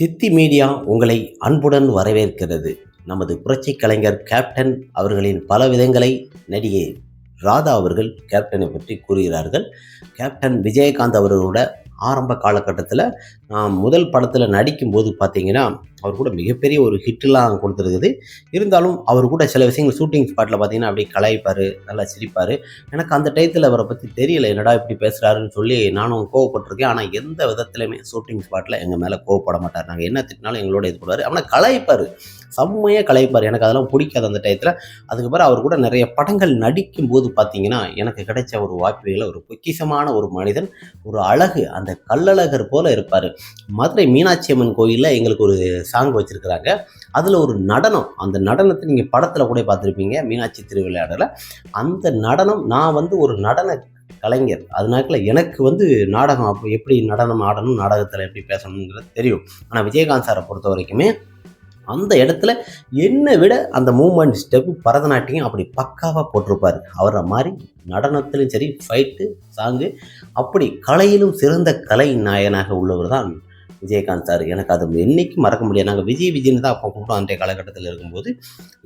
தித்தி media உங்களை அன்புடன் வரவேற்கிறது. நமது புரட்சி கலைஞர் கேப்டன் அவர்களின் பல விதங்களை நடிகை ராதா அவர்கள் கேப்டனை பற்றி கூறுகிறார்கள். கேப்டன் விஜயகாந்த் அவர்களோட ஆரம்ப காலகட்டத்தில் நான் முதல் படத்தில் நடிக்கும்போது பார்த்தீங்கன்னா அவர் கூட மிகப்பெரிய ஒரு ஹிட்லாம் கொடுத்துருக்குது. இருந்தாலும் அவர் கூட சில விஷயங்கள் ஷூட்டிங் ஸ்பாட்டில் பார்த்தீங்கன்னா அப்படியே கலாய்ப்பார் நல்லா சிரிப்பார். எனக்கு அந்த டயத்தில் அவரை பற்றி தெரியல என்னடா இப்படி பேசுகிறாருன்னு சொல்லி நானும் கோவப்பட்டிருக்கேன். ஆனால் எந்த விதத்துலையுமே ஷூட்டிங் ஸ்பாட்டில் எங்கள் மேலே கோவப்பட மாட்டார். நாங்கள் என்ன திட்டினாலும் எங்களோட இது பண்ணுவார். ஆனால் கலாய்ப்பார். செம்மையாக கலாய்ப்பார். எனக்கு அதெல்லாம் பிடிக்காது அந்த டயத்தில். அதுக்கப்புறம் அவர் கூட நிறைய படங்கள் நடிக்கும் போது பார்த்தீங்கன்னா எனக்கு கிடைச்ச ஒரு வாய்ப்புகளை ஒரு பொக்கிசமான ஒரு மனிதன் ஒரு அழகு அந்த கல்லழகர் போல் இருப்பார். மதுரை மீனாட்சி அம்மன் கோயிலில் எங்களுக்கு ஒரு சாங் வச்சுருக்கிறாங்க. அதில் ஒரு நடனம் அந்த நடனத்தை நீங்கள் படத்தில் கூட பார்த்துருப்பீங்க மீனாட்சி திருவிளையாடல அந்த நடனம் நான் வந்து ஒரு நடன கலைஞர். அதனால எனக்கு வந்து நாடகம் அப்போ எப்படி நடனம் ஆடணும் நாடகத்தில் எப்படி பேசணுங்கிறது தெரியும். ஆனால் விஜயகாந்த் சாரை பொறுத்த வரைக்குமே அந்த இடத்துல என்னை விட அந்த மூமெண்ட் ஸ்டெப்பு பரதநாட்டியம் அப்படி பக்காவாக போட்டிருப்பார். அவரை மாதிரி நடனத்திலும் சரி ஃபைட்டு சாங்கு அப்படி கலையிலும் சிறந்த கலை நாயனாக உள்ளவர் தான் விஜயகாந்த் சார் எனக்கு அது என்றைக்கும் மறக்க முடியாது. நாங்கள் விஜய் விஜய்னு தான் அப்போ கூப்பிட்டோம் அன்றைய காலகட்டத்தில் இருக்கும்போது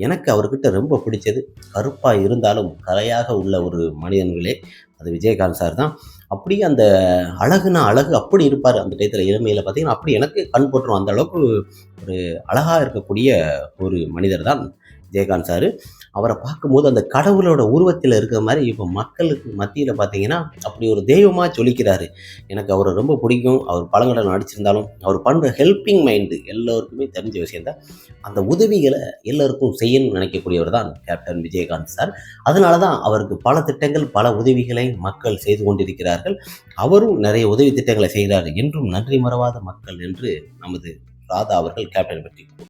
எனக்கு அவர்கிட்ட ரொம்ப பிடிச்சது. கருப்பாக இருந்தாலும் கலையாக உள்ள ஒரு மனிதன்களே அது விஜயகாந்த் சார் தான். அப்படியே அந்த அழகுனா அழகு அப்படி இருப்பார். அந்த டயத்தில் இளமையில் பார்த்தீங்கன்னா அப்படி எனக்கு கண் போட்டுரும். அந்த அளவுக்கு ஒரு அழகாக இருக்கக்கூடிய ஒரு மனிதர் தான் விஜயகாந்த் சார் அவரை பார்க்கும்போது அந்த கடவுளோட உருவத்தில் இருக்கிற மாதிரி இப்போ மக்களுக்கு மத்தியில் பார்த்தீங்கன்னா அப்படி ஒரு தெய்வமாக சொல்லிக்கிறாரு. எனக்கு அவரை ரொம்ப பிடிக்கும். அவர் பழங்கடல் நடிச்சிருந்தாலும் அவர் பண்ணுற ஹெல்பிங் மைண்டு எல்லோருக்குமே தெரிஞ்ச விஷயந்தான் அந்த உதவிகளை எல்லோருக்கும் செய்யணும்னு நினைக்கக்கூடியவர் தான் கேப்டன் விஜயகாந்த் சார். அதனால தான் அவருக்கு பல திட்டங்கள் பல உதவிகளை மக்கள் செய்து கொண்டிருக்கிறார்கள். அவரும் நிறைய உதவி திட்டங்களை செய்கிறார். என்றும் நன்றி மறவாத மக்கள் என்று நமது ராதா அவர்கள் கேப்டன் பற்றி